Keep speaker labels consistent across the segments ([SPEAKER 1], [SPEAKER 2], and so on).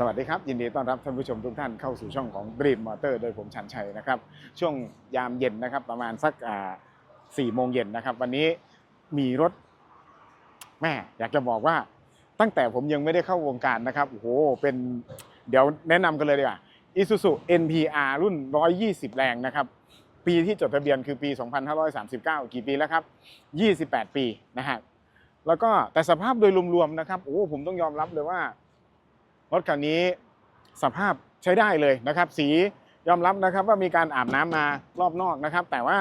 [SPEAKER 1] สวัสดีครับ ยินดีต้อนรับท่านผู้ชมทุกท่านเข้าสู่ช่องของ Dream Motor โดยผมชันชัยนะครับ ช่วงยามเย็นนะครับ ประมาณสักอ่าสี่โมงเย็นนะครับ วันนี้มีรถแม่อยากจะบอกว่า ตั้งแต่ผมยังไม่ได้เข้าวงการนะครับโอ้โหเป็นเดี๋ยวแนะนำกันเลยดีกว่า Isuzu NPR รุ่น 120 แรงนะครับ ปีที่จดทะเบียนคือปี 2539 กี่ปีแล้วครับ 28 ปีนะฮะแล้วก็แต่สภาพโดยรวมๆนะครับโอ้ผมต้องยอมรับเลยว่า รถคันนี้สภาพใช้ได้เลยนะครับ สียอมรับนะครับว่ามีการอาบน้ำมารอบนอกนะครับ แต่ว่า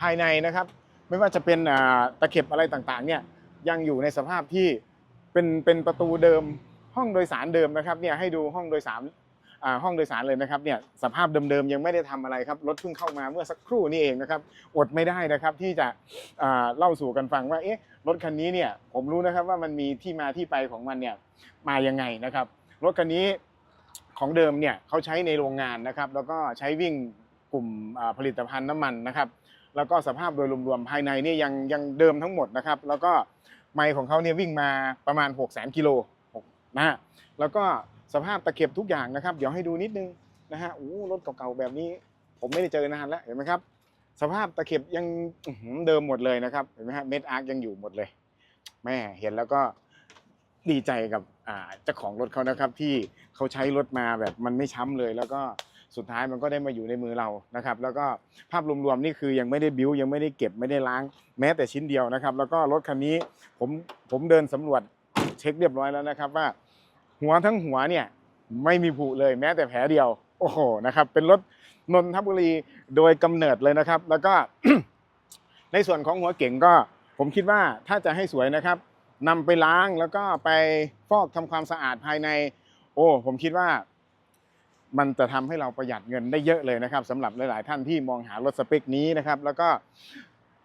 [SPEAKER 1] ภายในนะครับไม่ว่าจะเป็นตะเข็บอะไรต่างๆเนี่ยยังอยู่ในสภาพที่เป็นเป็นประตูเดิมห้องโดยสารเดิมนะครับเนี่ยให้ดูห้องโดยสารห้องโดยสารเลยนะครับเนี่ยสภาพเดิมๆยังไม่ได้ทำอะไรครับรถเพิ่งเข้ามาเมื่อสักครู่นี้เองนะครับอดไม่ได้นะครับที่จะเล่าสู่กันฟังว่าเอ๊ะรถคันนี้เนี่ยผมรู้นะครับว่ามันมีที่มาที่ไปของมันเนี่ยมายังไงนะครับ รถคันนี้ของเดิมเนี่ยเขาใช้ในโรงงานนะครับ แล้วก็ใช้วิ่งกลุ่มผลิตภัณฑ์น้ำมันนะครับ แล้วก็สภาพโดยรวมๆภายในเนี่ยยังยังเดิมทั้งหมดนะครับ แล้วก็ไมล์ของเขาเนี่ยวิ่งมาประมาณ 6 0 0 0 0กิโลนะฮะแล้วก็สภาพตะเข็บทุกอย่างนะครับ เดี๋ยวให้ดูนิดนึงนะฮะโอ้รถเก่าๆแบบนี้ ผมไม่ได้เจอนานแล้วเห็นไหมครับ สภาพตะเข็บยังเดิมหมดเลยนะครับเห็นไหมฮะเม็ดอาร์คยังอยู่หมดเลยแม่เห็นแล้วก็ ดีใจกับเจ้าของรถเขานะครับ ที่เขาใช้รถมาแบบมันไม่ช้ำเลย แล้วก็สุดท้ายมันก็ได้มาอยู่ในมือเรานะครับ แล้วก็ภาพรวมๆนี่คือยังไม่ได้บิ้วยังไม่ได้เก็บไม่ได้ล้างแม้แต่ชิ้นเดียวนะครับ แล้วก็รถคันนี้ผมผมเดินสำรวจเช็คเรียบร้อยแล้วนะครับว่า หัวทั้งหัวเนี่ยไม่มีผุเลยแม้แต่แผลเดียว โอ้โหนะครับ เป็นรถนนทบุรีโดยกำเนิดเลยนะครับ แล้วก็ในส่วนของหัวเก่งก็ ผมคิดว่าถ้าจะให้สวยนะครับ นำไปล้างแล้วก็ไปฟอกทำความสะอาดภายใน โอ้ ผมคิดว่ามันจะทำให้เราประหยัดเงินได้เยอะเลยนะครับสำหรับหลาย ๆ ท่านที่มองหารถสเปคนี้นะครับ แล้วก็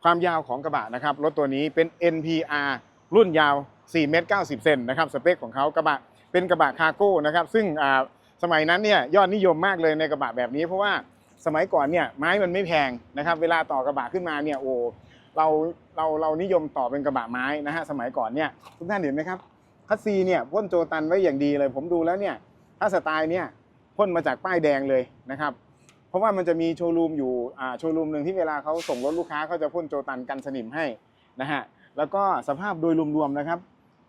[SPEAKER 1] ความยาวของกระบะนะครับรถตัวนี้เป็น NPR รุ่นยาว 4 เมตร 90 เซนนะครับสเปคของเขากระบะเป็นกระบะคาร์โก้นะครับซึ่งสมัยนั้นเนี่ยยอดนิยมมากเลยในกระบะแบบนี้ เพราะว่าสมัยก่อนเนี่ยไม้มันไม่แพงนะครับ เวลาต่อกระบะขึ้นมาเนี่ยโอ้เรา เราเรานิยมต่อเป็นกระบะไม้นะฮะสมัยก่อนเนี่ยทุกท่านเห็นไหมครับคัสซีเนี่ยพ่นโจตันไว้อย่างดีเลย ผมดูแล้วเนี่ยถ้าสไตล์เนี่ยพ่นมาจากป้ายแดงเลยนะครับเพราะว่ามันจะมีโชว์รูมอยู่อ่าโชว์รูมหนึ่งที่เวลาเขาส่งรถลูกค้าเขาจะพ่นโจตันกันสนิมให้นะฮะแล้วก็สภาพโดยรวมๆนะครับ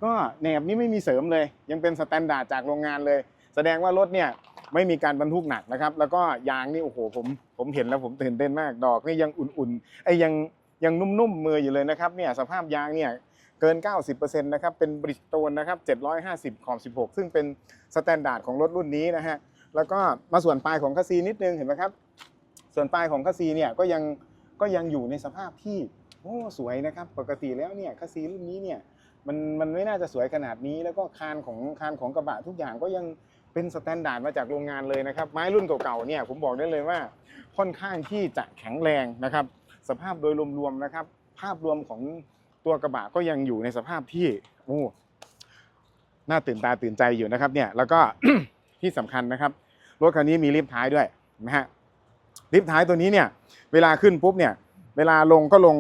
[SPEAKER 1] ก็แหนบนี่ไม่มีเสริมเลย ยังเป็นสแตนดาร์ดจากโรงงานเลย แสดงว่ารถเนี่ยไม่มีการบรรทุกหนักนะครับ แล้วก็ยางนี่โอ้โหผมผมเห็นแล้วผมตื่นเต้นมากดอกนี่ยังอุ่นๆไอ้ยัง ยังนุ่มๆมืออยู่เลยนะครับเนี่ยสภาพยางเนี่ยเกิน 90%นะครับเป็นบริสโตนนะครับ750 ขอบ 16 ซึ่งเป็นสแตนดาร์ดของรถรุ่นนี้นะฮะแล้วก็มาส่วนปลายของคัสซีนิดนึงเห็นไหมครับ ส่วนปลายของคัสซีเนี่ยก็ยังก็ยังอยู่ในสภาพที่โอ้สวยนะครับ ปกติแล้วเนี่ยคัสซีรุ่นนี้เนี่ยมันมันไม่น่าจะสวยขนาดนี้ แล้วก็คานของคานของกระบะทุกอย่างก็ยังเป็นสแตนดาร์ดมาจากโรงงานเลยนะครับ ไม้รุ่นเก่าๆเนี่ยผมบอกได้เลยว่าค่อนข้างที่จะแข็งแรงนะครับ สภาพโดยรวมๆนะครับ ภาพรวมของตัวกระบะก็ยังอยู่ในสภาพที่โอ้น่าตื่นตาตื่นใจอยู่นะครับ เนี่ยแล้วก็ที่สำคัญนะครับรถคันนี้มีลิฟต์ท้ายด้วยนะฮะลิฟต์ท้ายตัวนี้เนี่ยเวลาขึ้นปุ๊บเนี่ย เวลาลงก็ลง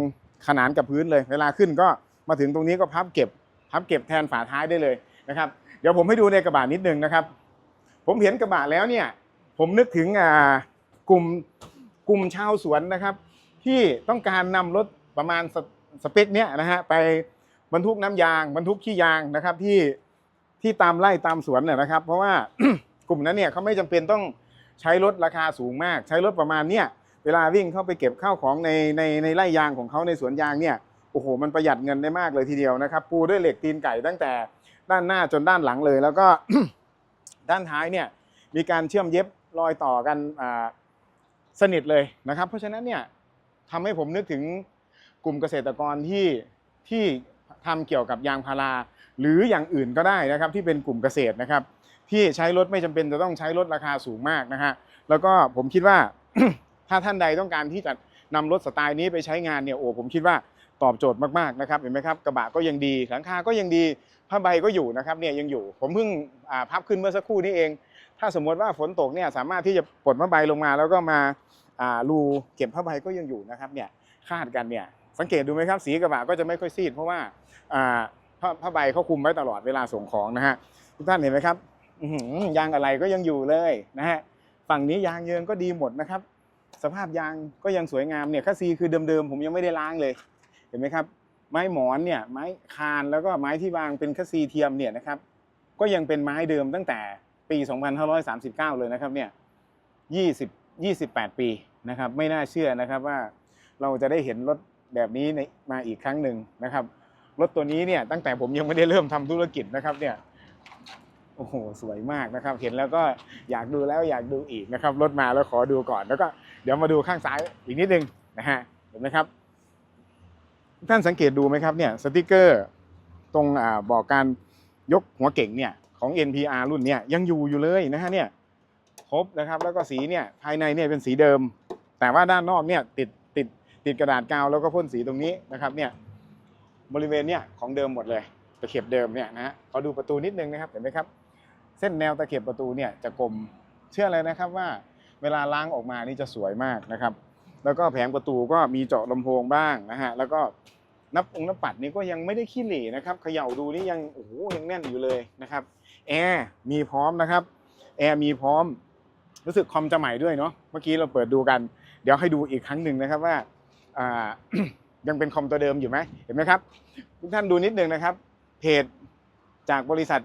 [SPEAKER 1] ขนานกับพื้นเลย เวลาขึ้นก็มาถึงตรงนี้ก็พับเก็บ พับเก็บแทนฝาท้ายได้เลยนะครับ เดี๋ยวผมให้ดูในกระบะนิดนึงนะครับ ผมเห็นกระบะแล้วเนี่ย ผมนึกถึงกลุ่มกลุ่มชาวสวนนะครับ ที่ต้องการนำรถประมาณสสเปคเนี้ยนะฮะไปบรรทุกน้ำยาง บรรทุกขี้ยางนะครับที่ที่ตามไร่ตามสวนเนี่ยนะครับ เพราะว่ากลุ่มนั้นเนี่ยเขาไม่จำเป็นต้องใช้รถราคาสูงมาก ใช้รถประมาณเนี้ยเวลาวิ่งเข้าไปเก็บข้าวของในในในไร่ยางของเขาในสวนยางเนี่ยโอ้โหมันประหยัดเงินได้มากเลยทีเดียวนะครับ ปูด้วยเหล็กตีนไก่ตั้งแต่ด้านหน้าจนด้านหลังเลย แล้วก็ด้านท้ายเนี่ยมีการเชื่อมเย็บรอยต่อกันสนิทเลยนะครับ เพราะฉะนั้นเนี่ย ทำให้ผมนึกถึงกลุ่มเกษตรกรที่ที่ทำเกี่ยวกับยางพารา หรืออย่างอื่นก็ได้นะครับ ที่เป็นกลุ่มเกษตรนะครับ ที่ใช้รถไม่จำเป็นจะต้องใช้รถราคาสูงมากนะฮะแล้วก็ผมคิดว่าถ้าท่านใดต้องการที่จะนำรถสไตล์นี้ไปใช้งานเนี่ยโอ้ผมคิดว่าตอบโจทย์มากๆนะครับเห็นไหมครับกระบะก็ยังดีหลังคาก็ยังดีผ้าใบก็อยู่นะครับเนี่ยยังอยู่ ผมเพิ่งพับขึ้นเมื่อสักครู่นี้เอง ถ้าสมมติว่าฝนตกเนี่ยสามารถที่จะปลดผ้าใบลงมาแล้วก็มา รูเก็บผ้าใบก็ยังอยู่นะครับเนี่ยคาดกันเนี่ยสังเกตดูไหมครับสีกระบะก็จะไม่ค่อยซีด เพราะว่าผ้าใบเขาคุมไว้ตลอดเวลาส่งของนะฮะทุกท่านเห็นไหมครับยางอะไรก็ยังอยู่เลยนะฮะฝั่งนี้ยางเยิงก็ดีหมดนะครับ สภาพยางก็ยังสวยงามเนี่ยคัสซีคือเดิมๆผมยังไม่ได้ล้างเลย เห็นไหมครับ ไม้หมอนเนี่ยไม้คานแล้วก็ไม้ที่วางเป็นคัสซีเทียมเนี่ยนะครับ ก็ยังเป็นไม้เดิมตั้งแต่ปี 2539 เลยนะครับเนี่ย20 28 ปีนะครับไม่น่าเชื่อนะครับว่าเราจะได้เห็นรถแบบนี้ในมาอีกครั้งหนึ่งนะครับรถตัวนี้เนี่ยตั้งแต่ผมยังไม่ได้เริ่มทำธุรกิจนะครับเนี่ยโอ้โหสวยมากนะครับ เห็นแล้วก็อยากดูแล้วอยากดูอีกนะครับรถมาแล้วขอดูก่อนแล้วก็เดี๋ยวมาดูข้างซ้ายอีกนิดนึงนะฮะเห็นไหมครับ ท่านสังเกตดูไหมครับเนี่ยสติกเกอร์ตรงอ่าบอกการยกหัวเก่งเนี่ยของ NPR รุ่นเนี่ยยังอยู่อยู่เลยนะฮะเนี่ย รบนะครับ แล้วก็สีเนี่ยภายในเนี่ยเป็นสีเดิม แต่ว่าด้านนอกเนี่ยติดติดติดกระดาษกาวแล้วก็พ่นสีตรงนี้นะครับเนี่ยบริเวณเนี่ยของเดิมหมดเลยตะเข็บเดิมเนี่ยนะฮะขอดูประตูนิดนึงนะครับเห็นไหมครับ เส้นแนวตะเข็บประตูเนี่ยจะกลมเชื่อเลยนะครับว่าเวลาล้างออกมานี่จะสวยมากนะครับ แล้วก็แผงประตูก็มีเจาะลำโพงบ้างนะฮะแล้วก็นับองค์นับปัดนี่ก็ยังไม่ได้ขี้เหร่นะครับเขย่าดูนี่ยังโอ้โหยังแน่นอยู่เลยนะครับแอร์มีพร้อมนะครับแอร์มีพร้อม รู้สึกคอมจะใหม่ด้วยเนาะเมื่อกี้เราเปิดดูกัน เดี๋ยวให้ดูอีกครั้งหนึ่งนะครับว่ายังเป็นคอมตัวเดิมอยู่ไหมเห็นไหมครับ ทุกท่านดูนิดนึงนะครับเพจจากบริษัท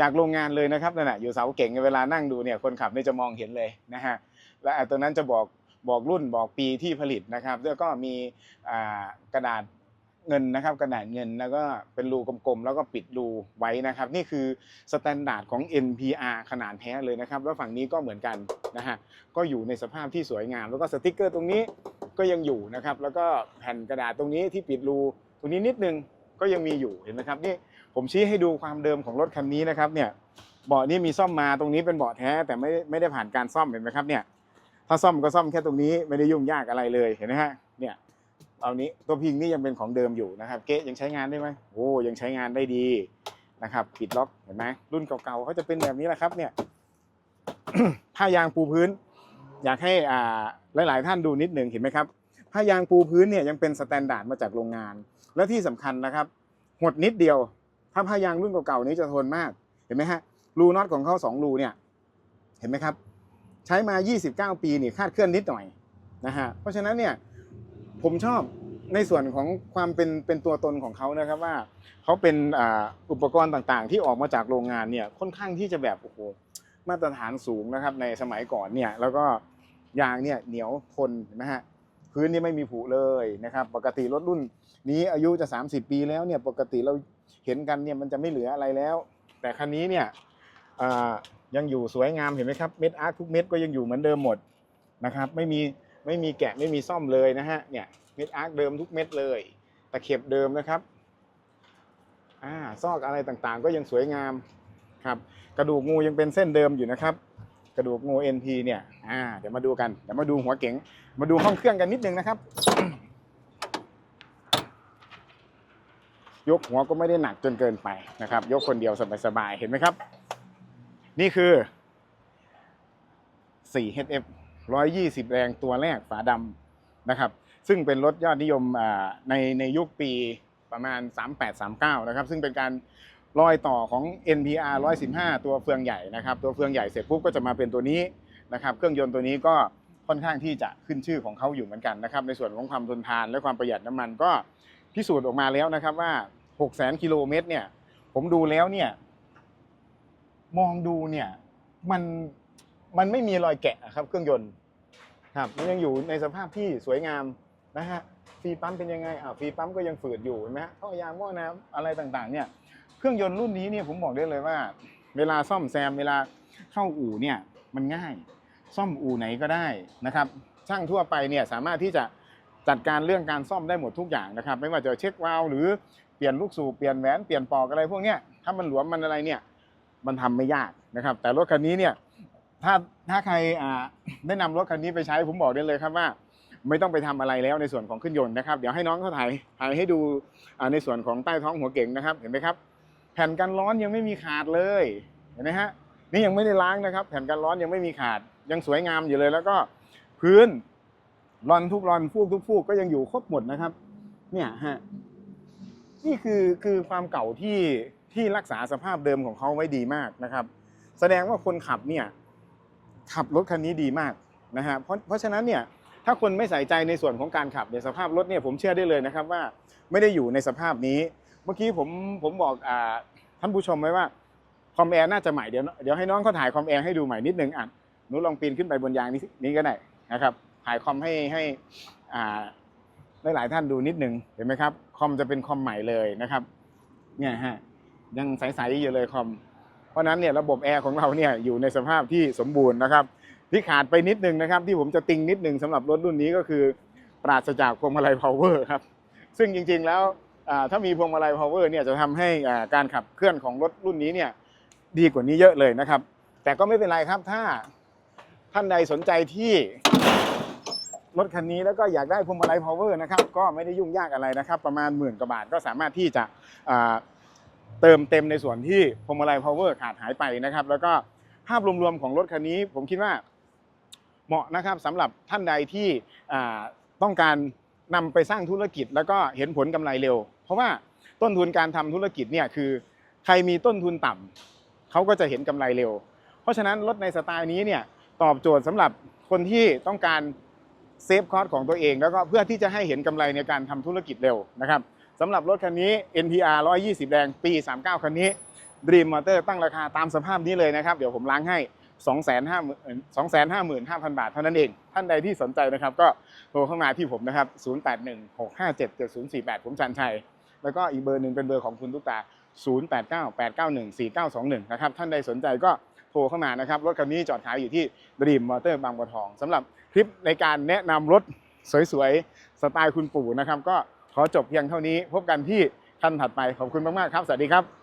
[SPEAKER 1] จากโรงงานเลยนะครับนั่นแหะอยู่เสาเก่งเวลานั่งดูเนี่ยคนขับนี่จะมองเห็นเลยนะฮะและตัวนั้นจะบอกบอกรุ่นบอกปีที่ผลิตนะครับ แล้วก็มีกระดาษ เงินนะครับกระดาษเงินแล้วก็เป็นรูกลมๆแล้วก็ปิดรูไว้นะครับ นี่คือสแตนดาร์ดของ NPR ขนาดแท้เลยนะครับแล้วฝั่งนี้ก็เหมือนกันนะฮะก็อยู่ในสภาพที่สวยงาม แล้วก็สติกเกอร์ตรงนี้ก็ยังอยู่นะครับ แล้วก็แผ่นกระดาษตรงนี้ที่ปิดรูตรงนี้นิดนึงก็ยังมีอยู่เห็นไหมครับนี่ผมชี้ให้ดูความเดิมของรถคันนี้นะครับเนี่ยเบาะนี่มีซ่อมมาตรงนี้เป็นเบาะแท้แต่ไม่ไม่ได้ผ่านการซ่อมเห็นไหมครับเนี่ยถ้าซ่อมก็ซ่อมแค่ตรงนี้ไม่ได้ยุ่งยากอะไรเลยเห็นไหมฮะเนี่ย เอานี้ตัวพิงนี่ยังเป็นของเดิมอยู่นะครับ เก๊ยังใช้งานได้ไหมโอ้ยังใช้งานได้ดีนะครับปิดล็อกเห็นไหมรุ่นเก่าๆเขาจะเป็นแบบนี้แหละครับเนี่ยผ้ายางปูพื้น อยากให้อ่าหลายๆ ท่านดูนิดหนึ่งเห็นไหมครับผ้ายางปูพื้นเนี่ยยังเป็นสแตนดาร์ดมาจากโรงงาน และที่สำคัญนะครับ หดนิดเดียว ถ้าผ้ายางรุ่นเก่าๆนี้จะทนมากเห็นไหมฮะรูน็อตของเขาสองรูเนี่ยเห็นไหมครับ ใช้มา 29 ปีนี่คาดเคลื่อนนิดหน่อยนะฮะเพราะฉะนั้นเนี่ย ผมชอบในส่วนของความเป็นเป็นตัวตนของเขานะครับว่าเขาเป็นอุปกรณ์ต่างๆ ที่ออกมาจากโรงงานเนี่ยค่อนข้างที่จะแบบโอ้โหมาตรฐานสูงนะครับในสมัยก่อนเนี่ยแล้วก็ยางเนี่ยเหนียวทนนไหมฮะพื้นนี่ไม่มีผุเลยนะครับ ปกติรถรุ่นนี้อายุจะ 30 ปีแล้วเนี่ยปกติเราเห็นกันเนี่ยมันจะไม่เหลืออะไรแล้ว แต่คันนี้เนี่ยยังอยู่สวยงามเห็นไหมครับเม็ดอาร์คทุกเม็ดก็ยังอยู่เหมือนเดิมหมดนะครับ ไม่มี ไม่มีแกะไม่มีซ่อมเลยนะฮะเนี่ยเม็ดอาร์คเดิมทุกเม็ดเลยตะเข็บเดิมนะครับอ่าซอกอะไรต่างๆ ก็ยังสวยงามครับกระดูกงูยังเป็นเส้นเดิมอยู่นะครับ กระดูกงู NP เนี่ยอ่าเดี๋ยวมาดูกันเดี๋ยวมาดูหัวเก๋งมาดูห้องเครื่องกันนิดนึงนะครับ ยกหัวก็ไม่ได้หนักจนเกินไปนะครับ ยกคนเดียวสบายๆเห็นไหมครับ นี่คือ 4HF 120 แรงตัวแรกฝาดำนะครับ ซึ่งเป็นรถยอดนิยมในในยุคปีประมาณ 3839 นะครับ ซึ่งเป็นการรอยต่อของ NPR 115 ตัวเฟืองใหญ่นะครับ ตัวเฟืองใหญ่เสร็จปุ๊บก็จะมาเป็นตัวนี้นะครับ เครื่องยนต์ตัวนี้ก็ค่อนข้างที่จะขึ้นชื่อของเขาอยู่เหมือนกันนะครับ ในส่วนของความทนทานและความประหยัดน้ำมันก็พิสูจน์ออกมาแล้วนะครับว่า 6 0แสนกิโลเมตรเนี่ย ผมดูแล้วเนี่ย มองดูเนี่ย มันมันไม่มีรอยแกะครับเครื่องยนต์ ครับมันยังอยู่ในสภาพที่สวยงามนะฮะฟีปั๊มเป็นยังไงอ่าฟีปั๊มก็ยังฝืดอยู่เห็นไหมฮะท่อยางหม้อน้ำอะไรต่างๆเนี่ยเครื่องยนต์รุ่นนี้เนี่ยผมบอกได้เลยว่า เวลาซ่อมแซมเวลาเข้าอู่เนี่ยมันง่าย ซ่อมอู่ไหนก็ได้นะครับช่างทั่วไปเนี่ยสามารถที่จะจัดการเรื่องการซ่อมได้หมดทุกอย่างนะครับ ไม่ว่าจะเช็ควาล์วหรือเปลี่ยนลูกสูบเปลี่ยนแหวนเปลี่ยนปอกอะไรพวกเนี้ยถ้ามันหลวมมันอะไรเนี่ยมันทำไม่ยากนะครับ แต่รถคันนี้เนี่ย ถ้าถ้าใครอ่าได้นำรถคันนี้ไปใช้ผมบอกได้เลยครับว่า ไม่ต้องไปทำอะไรแล้วในส่วนของเครื่องยนต์นะครับ เดี๋ยวให้น้องเขาถ่ายถ่ายให้ดูอ่าในส่วนของใต้ท้องหัวเก่งนะครับ เห็นไหมครับ แผ่นกันร้อนยังไม่มีขาดเลย เห็นไหมฮะนี่ยังไม่ได้ล้างนะครับ แผ่นกันร้อนยังไม่มีขาด ยังสวยงามอยู่เลย แล้วก็พื้นรอนทุกรอนฟูกทุกฟูกก็ยังอยู่ครบหมดนะครับ เนี่ยฮะนี่คือคือความเก่าที่ที่รักษาสภาพเดิมของเขาไว้ดีมากนะครับ แสดงว่าคนขับเนี่ย ขับรถคันนี้ดีมากนะฮะเพราะเพราะฉะนั้นเนี่ยถ้าคนไม่ใส่ใจในส่วนของการขับเนี่ยสภาพรถเนี่ยผมเชื่อได้เลยนะครับว่าไม่ได้อยู่ในสภาพนี้ เมื่อกี้ผมผมบอกอ่าท่านผู้ชมไว้ว่าคอมแอร์น่าจะใหม่เดี๋ยวเดี๋ยวให้น้องเขาถ่ายคอมแอร์ให้ดูใหม่นิดนึงอะหนูลองปีนขึ้นไปบนยางนี้นี้ก็ได้นะครับถ่ายคอมให้ให้อ่าหลายท่านดูนิดนึงเห็นไหมครับคอมจะเป็นคอมใหม่เลยนะครับเนี่ยฮะยังใสๆอยู่เลยคอม เพราะนั้นเนี่ยระบบแอร์ของเราเนี่ยอยู่ในสภาพที่สมบูรณ์นะครับที่ขาดไปนิดนึงนะครับที่ผมจะติงนิดนึงสำหรับรถรุ่นนี้ก็คือ ปราศจากพวงมาลัยพาวเวอร์ครับซึ่งจริงๆแล้วถ้ามีพวงมาลัยพาวเวอร์เนี่ยจะทำให้การขับเคลื่อนของรถรุ่นนี้เนี่ยดีกว่านี้เยอะเลยนะครับ แต่ก็ไม่เป็นไรครับถ้าท่านใดสนใจที่รถคันนี้แล้วก็อยากได้พวงมาลัยพาวเวอร์นะครับก็ไม่ได้ยุ่งยากอะไรนะครับ ประมาณหมื่นกว่าบาทก็สามารถที่จะ เติมเต็มในส่วนที่พวงมาลัย power ขาดหายไปนะครับ แล้วก็ภาพรวมๆของรถคันนี้ ผมคิดว่าเหมาะนะครับสำหรับท่านใดที่ต้องการนำไปสร้างธุรกิจ แล้วก็เห็นผลกำไรเร็ว เพราะว่าต้นทุนการทำธุรกิจเนี่ยคือใครมีต้นทุนต่ำเขาก็จะเห็นกำไรเร็ว เพราะฉะนั้นรถในสไตล์นี้เนี่ยตอบโจทย์สำหรับคนที่ต้องการเซฟคอสของตัวเอง แล้วก็เพื่อที่จะให้เห็นกำไรในการทำธุรกิจเร็วนะครับ สำหรับรถคันนี้ NPR 120 แรงปี 39 คันนี้ Dream Motor ตั้งราคาตามสภาพนี้เลยนะครับ เดี๋ยวผมล้างให้ 255,000 บาทเท่านั้นเอง ท่านใดที่สนใจนะครับ ก็โทรเข้ามาที่ผมนะครับ 0816577048 ผมชันชัย แล้วก็อีกเบอร์หนึ่งเป็นเบอร์ของคุณตุ๊กตา 0898914921 นะครับ ท่านใดสนใจก็โทรเข้ามานะครับ รถคันนี้จอดขายอยู่ที่ Dream Motor บางบัวทองสำหรับคลิปในการแนะนำรถสวยๆสไตล์คุณปู่นะครับก็ ขอจบเพียงเท่านี้ พบกันที่คันถัดไปขอบคุณมากๆครับ สวัสดีครับ